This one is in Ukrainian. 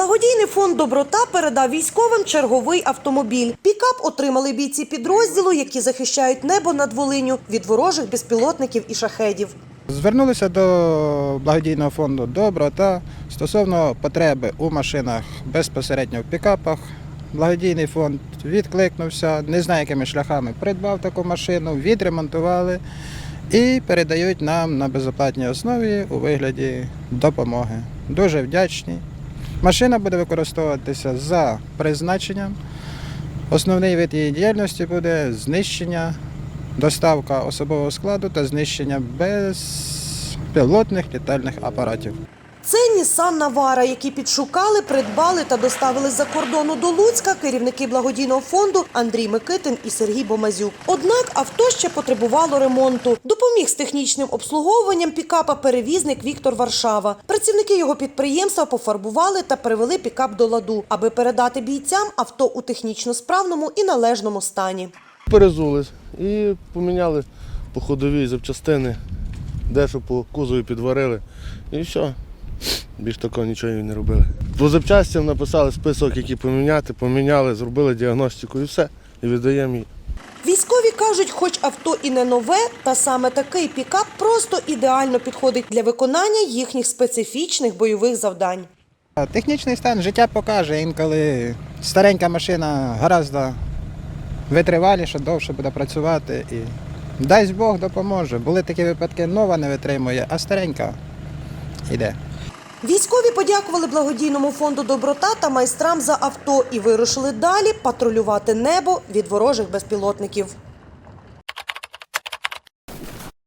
Благодійний фонд Доброта передав військовим черговий автомобіль. Пікап отримали бійці підрозділу, які захищають небо над Волиню від ворожих безпілотників і шахедів. Звернулися до благодійного фонду Доброта стосовно потреби у машинах безпосередньо в пікапах. Благодійний фонд відкликнувся, не знаю, якими шляхами придбав таку машину, відремонтували і передають нам на безоплатній основі у вигляді допомоги. Дуже вдячні. Машина буде використовуватися за призначенням. Основний вид її діяльності буде знищення, доставка особового складу та знищення безпілотних літальних апаратів. Це Нісан Навара, які підшукали, придбали та доставили з-за кордону до Луцька керівники благодійного фонду Андрій Микитин і Сергій Бомазюк. Однак авто ще потребувало ремонту. Допоміг з технічним обслуговуванням пікапа перевізник Віктор Варшава. Працівники його підприємства пофарбували та привели пікап до ладу, аби передати бійцям авто у технічно справному і належному стані. Перезулись і поміняли по ходовій запчастини, дещо по кузові підварили. І все. Більш такого нічого і не робили. По запчастям написали список, які поміняти, поміняли, зробили діагностику і все. І віддаємо її. Військові кажуть, хоч авто і не нове, та саме такий пікап просто ідеально підходить для виконання їхніх специфічних бойових завдань. Технічний стан життя покаже, інколи старенька машина гораздо витриваліше, довше буде працювати і дасть Бог допоможе. Були такі випадки, нова не витримує, а старенька йде. Військові подякували благодійному фонду Доброта та майстрам за авто і вирушили далі патрулювати небо від ворожих безпілотників.